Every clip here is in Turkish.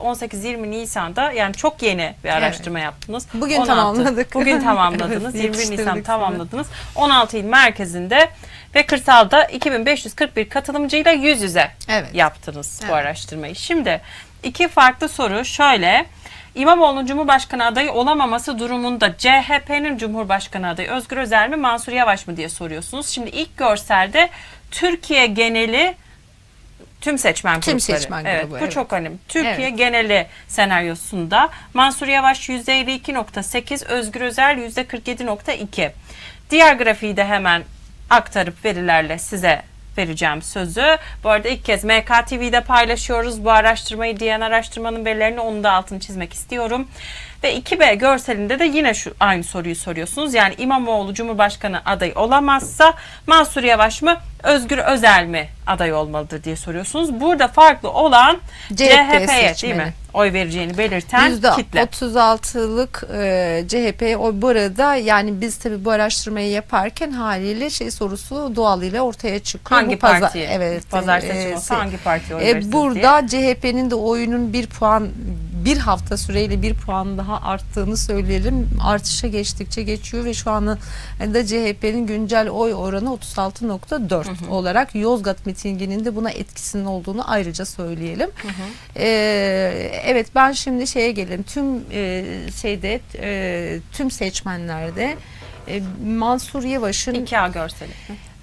18-20 Nisan'da yani çok yeni bir araştırma yaptınız. Bugün tamamladık. Bugün tamamladınız. Evet, 21 Nisan yetiştirdik tamamladınız. 16 il merkezinde ve kırsalda 2541 katılımcıyla yüz yüze Evet. yaptınız bu Evet. araştırmayı. Şimdi iki farklı soru şöyle. İmamoğlu'nun Cumhurbaşkanı adayı olamaması durumunda CHP'nin Cumhurbaşkanı adayı Özgür Özel mi Mansur Yavaş mı diye soruyorsunuz. Şimdi ilk görselde Türkiye geneli tüm seçmen Tüm grupları. seçmen evet, grubu, Bu evet. çok önemli. Türkiye Evet. geneli senaryosunda Mansur Yavaş %52.8, Özgür Özel %47.2. Diğer grafiği de hemen aktarıp verilerle size vereceğim sözü. Bu arada ilk kez MKTV'de paylaşıyoruz bu araştırmayı diyen araştırmanın verilerini onun da altını çizmek istiyorum. Ve 2B görselinde de yine şu aynı soruyu soruyorsunuz. Yani İmamoğlu Cumhurbaşkanı adayı olamazsa Mansur Yavaş mı Özgür Özel mi aday olmalıdır diye soruyorsunuz. Burada farklı olan CHP CHP'ye değil mi? Oy vereceğini belirten kitle. %36'lık e, CHP o burada yani biz tabii bu araştırmayı yaparken haliyle şey sorusu doğal ile ortaya çıkıyor. Hangi Bu pazar- partiye? Evet. Pazar e, seçimi se- hangi partiye oy e, burada CHP'nin de oyunun bir puan bir hafta süreyle bir puan daha arttığını söyleyelim. Artışa geçtikçe geçiyor ve şu anda da CHP'nin güncel oy oranı 36.4 olarak Yozgat mitinginin de buna etkisinin olduğunu ayrıca söyleyelim. Ee, evet ben şimdi şeye gelelim. Tüm e, şeyde e, tüm seçmenlerde e, Mansur Yavaş'ın 2A görseli.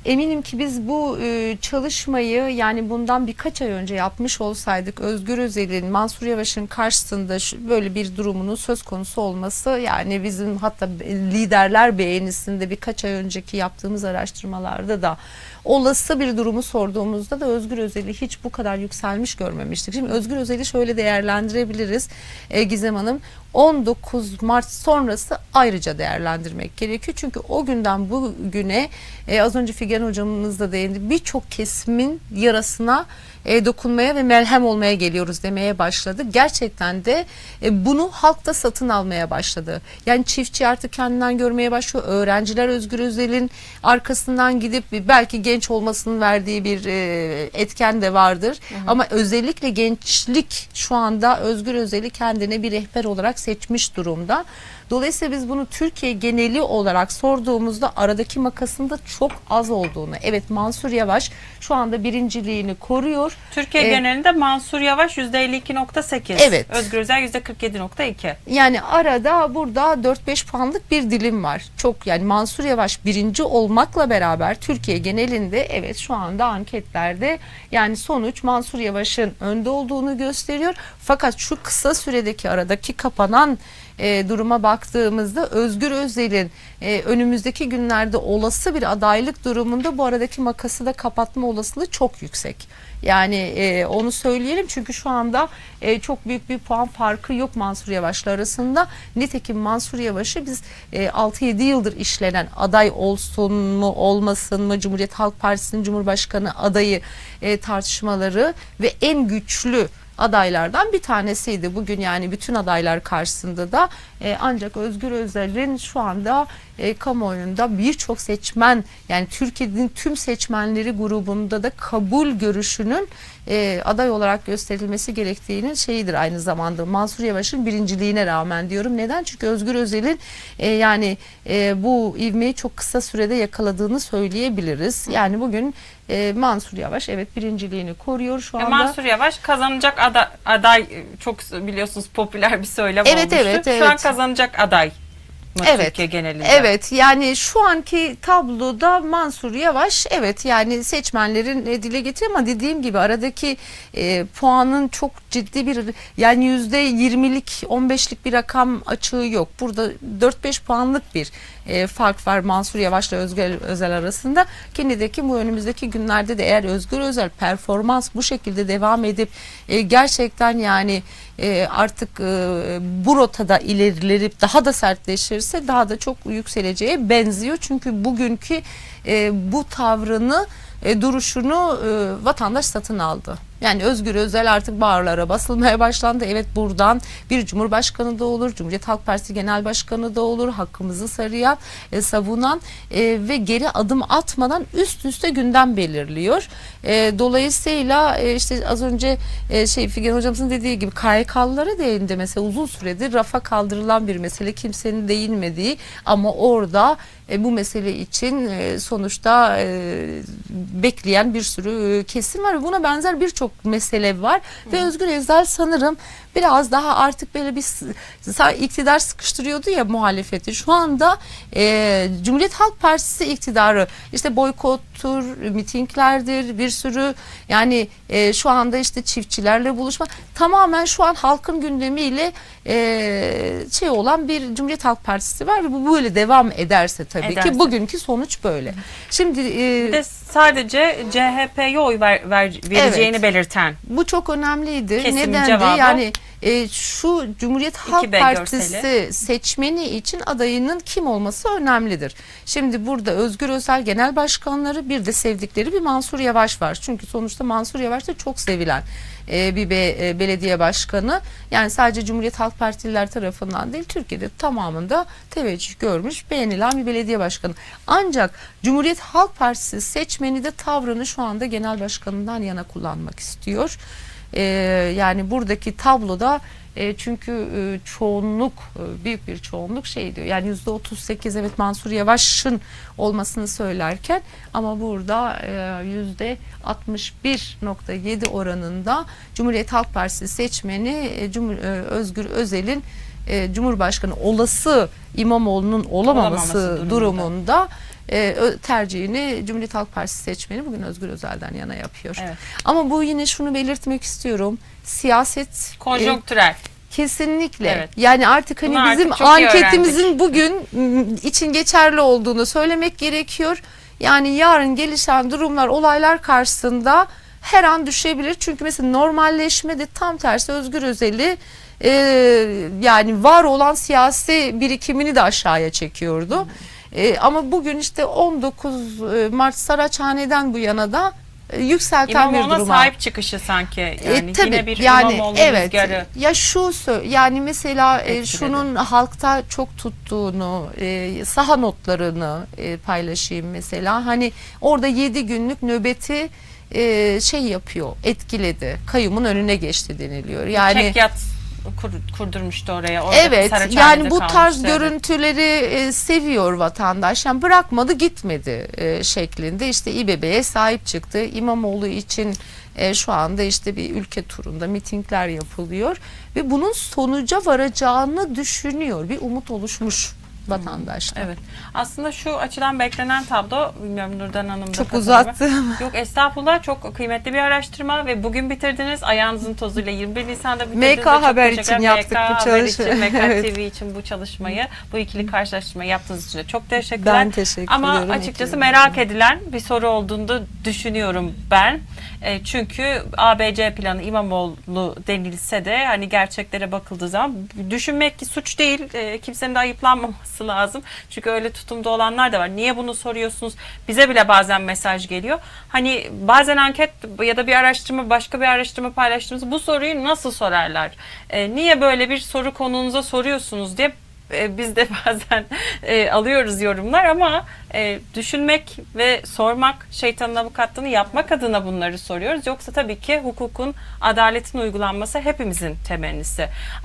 Eminim ki biz bu e, çalışmayı yani bundan birkaç ay önce yapmış olsaydık Özgür Özel'in Mansur Yavaş'ın karşısında şu- böyle bir durumunun söz konusu olması yani bizim hatta liderler beğenisinde birkaç ay önceki yaptığımız araştırmalarda da olası bir durumu sorduğumuzda da Özgür Özel'i hiç bu kadar yükselmiş görmemiştik. Şimdi Özgür Özel'i şöyle değerlendirebiliriz e, Gizem Hanım. 19 Mart sonrası ayrıca değerlendirmek gerekiyor. Çünkü o günden bugüne e, az önce Figen hocamız da değindi. Birçok kesimin yarasına e, dokunmaya ve merhem olmaya geliyoruz demeye başladı. Gerçekten de e, bunu halk da satın almaya başladı. Yani çiftçi artık kendinden görmeye başlıyor. Öğrenciler Özgür Özel'in arkasından gidip belki genç olmasının verdiği bir e, etken de vardır. Ama özellikle gençlik şu anda Özgür Özel'i kendine bir rehber olarak seçmiş durumda. Dolayısıyla biz bunu Türkiye geneli olarak sorduğumuzda aradaki makasın da çok az olduğunu. Evet Mansur Yavaş şu anda birinciliğini koruyor. Türkiye Ee, genelinde Mansur Yavaş %52.8. Evet. Özgür Özel %47.2. Yani arada burada 4-5 puanlık bir dilim var. Çok yani Mansur Yavaş birinci olmakla beraber Türkiye genelinde evet şu anda anketlerde yani sonuç Mansur Yavaş'ın önde olduğunu gösteriyor. Fakat şu kısa süredeki aradaki kapanan e, duruma baktığımızda Özgür Özel'in e, önümüzdeki günlerde olası bir adaylık durumunda bu aradaki makası da kapatma olasılığı çok yüksek. Yani e, onu söyleyelim çünkü şu anda e, çok büyük bir puan farkı yok Mansur Yavaş'la arasında. Nitekim Mansur Yavaş'ı biz e, 6-7 yıldır işlenen aday olsun mu olmasın mı Cumhuriyet Halk Partisi'nin Cumhurbaşkanı adayı e, tartışmaları ve en güçlü adaylardan bir tanesiydi. Bugün yani bütün adaylar karşısında da e, ancak Özgür Özel'in şu anda e, kamuoyunda birçok seçmen yani Türkiye'nin tüm seçmenleri grubunda da kabul görüşünün e, aday olarak gösterilmesi gerektiğinin şeyidir aynı zamanda Mansur Yavaş'ın birinciliğine rağmen diyorum. Neden? Çünkü Özgür Özel'in e, yani e, bu ivmeyi çok kısa sürede yakaladığını söyleyebiliriz. Yani bugün e, Mansur Yavaş evet birinciliğini koruyor şu E, anda. Mansur Yavaş kazanacak aday, aday e, çok biliyorsunuz popüler bir söylem Evet, olmuştu. evet, Şu an evet. kazanacak aday mı Evet. Türkiye genelinde? Evet yani şu anki tabloda Mansur Yavaş evet yani seçmenlerin e, dile getiriyor ama dediğim gibi aradaki e, puanın çok ciddi bir yani yüzde yirmilik 15'lik bir rakam açığı yok. Burada 4-5 puanlık bir e, fark var Mansur Yavaş'la Özgür Özel arasında. Kendideki bu önümüzdeki günlerde de eğer Özgür Özel performans bu şekilde devam edip e, gerçekten yani e, artık e, bu rotada ilerlenip daha da sertleşirse daha da çok yükseleceğe benziyor. Çünkü bugünkü e, bu tavrını e, duruşunu e, vatandaş satın aldı. Yani Özgür Özel artık bağırlara basılmaya başlandı. Evet buradan bir Cumhurbaşkanı da olur, Cumhuriyet Halk Partisi Genel Başkanı da olur, hakkımızı sarıyan, e, savunan e, ve geri adım atmadan üst üste gündem belirliyor. E, dolayısıyla e, işte az önce e, şey Figen hocamızın dediği gibi KYK'lılara değindi mesela uzun süredir rafa kaldırılan bir mesele kimsenin değinmediği ama orada e, bu mesele için e, sonuçta e, bekleyen bir sürü e, kesim var. Buna benzer birçok mesele var ve Özgür Özel sanırım biraz daha artık böyle bir iktidar sıkıştırıyordu ya muhalefeti. Şu anda e, Cumhuriyet Halk Partisi iktidarı işte boykottur, mitinglerdir, bir sürü yani e, şu anda işte çiftçilerle buluşma tamamen şu an halkın gündemiyle e, şey olan bir Cumhuriyet Halk Partisi var ve bu böyle devam ederse tabii Ederse. ki bugünkü sonuç böyle. Şimdi e, Bir de sadece CHP'ye oy ver, ver- vereceğini Evet. belirten Bu çok önemliydi. Kesimin Neden de cevabı? yani e, şu Cumhuriyet Halk 2B Partisi görseli. seçmeni için adayının kim olması önemlidir. Şimdi burada Özgür Özel Genel Başkanları bir de sevdikleri bir Mansur Yavaş var. Çünkü sonuçta Mansur Yavaş da çok sevilen e, bir be- e, belediye başkanı. Yani sadece Cumhuriyet Halk Partililer tarafından değil Türkiye'de tamamında teveccüh görmüş beğenilen bir belediye başkanı. Ancak Cumhuriyet Halk Partisi seçmeni de tavrını şu anda genel başkanından yana kullanmak istiyor. Ee, yani buradaki tabloda e, çünkü e, çoğunluk e, büyük bir çoğunluk şey diyor yani yüzde 38 evet Mansur Yavaş'ın olmasını söylerken ama burada e, yüzde 61.7 oranında Cumhuriyet Halk Partisi seçmeni e, Cumhur- e, Özgür Özel'in e, Cumhurbaşkanı olası İmamoğlu'nun olamaması, Olamaması durumunda. durumunda e, tercihini Cumhuriyet Halk Partisi seçmeni bugün Özgür Özel'den yana yapıyor. Evet. Ama bu yine şunu belirtmek istiyorum. Siyaset e, konjonktürel. kesinlikle. Evet. Yani artık hani Bunu artık bizim iyi anketimizin bugün için geçerli olduğunu söylemek gerekiyor. Yani yarın gelişen durumlar, olaylar karşısında her an düşebilir. Çünkü mesela normalleşme de tam tersi Özgür Özel'i e, yani var olan siyasi birikimini de aşağıya çekiyordu. E, ama bugün işte 19 Mart Saraçhane'den bu yana da e, yükselten bir İmamoğlu'na duruma. sahip çıkışı sanki. Yani E, tabii, yine bir yani İmamoğlu evet rüzgarı. ya şu yani mesela e, şunun halkta çok tuttuğunu e, saha notlarını e, paylaşayım mesela hani orada 7 günlük nöbeti e, şey yapıyor etkiledi kayyumun önüne geçti deniliyor yani Çek yat kur- kurdurmuştu oraya. Orada Evet yani bu tarz görüntüleri e, seviyor vatandaş. Yani bırakmadı gitmedi e, şeklinde işte İBB'ye sahip çıktı. İmamoğlu için e, şu anda işte bir ülke turunda mitingler yapılıyor ve bunun sonuca varacağını düşünüyor. Bir umut oluşmuş vatandaşta. Evet. Aslında şu açıdan beklenen tablo, bilmiyorum Nurdan Hanım da Çok katılır mı? uzattım. Yok estağfurullah çok kıymetli bir araştırma ve bugün bitirdiniz. Ayağınızın tozuyla 21 Nisan'da bitirdiniz. MK Çok Haber için ederim. yaptık MK bu çalışmayı. MK Evet. TV için bu çalışmayı, bu ikili karşılaştırmayı yaptığınız için de çok teşekkürler. Ben teşekkür Ama ediyorum. açıkçası ekibim merak edilen bir soru olduğunu da düşünüyorum ben. E, çünkü ABC planı İmamoğlu denilse de hani gerçeklere bakıldığı zaman düşünmek ki suç değil. E, kimsenin de ayıplanmaması lazım. Çünkü öyle tutumda olanlar da var. Niye bunu soruyorsunuz? Bize bile bazen mesaj geliyor. Hani bazen anket ya da bir araştırma başka bir araştırma paylaştığımız bu soruyu nasıl sorarlar? E, niye böyle bir soru konunuza soruyorsunuz diye e, biz de bazen e, alıyoruz yorumlar ama e, düşünmek ve sormak şeytanın avukatlığını yapmak adına bunları soruyoruz. Yoksa tabii ki hukukun, adaletin uygulanması hepimizin temennisi.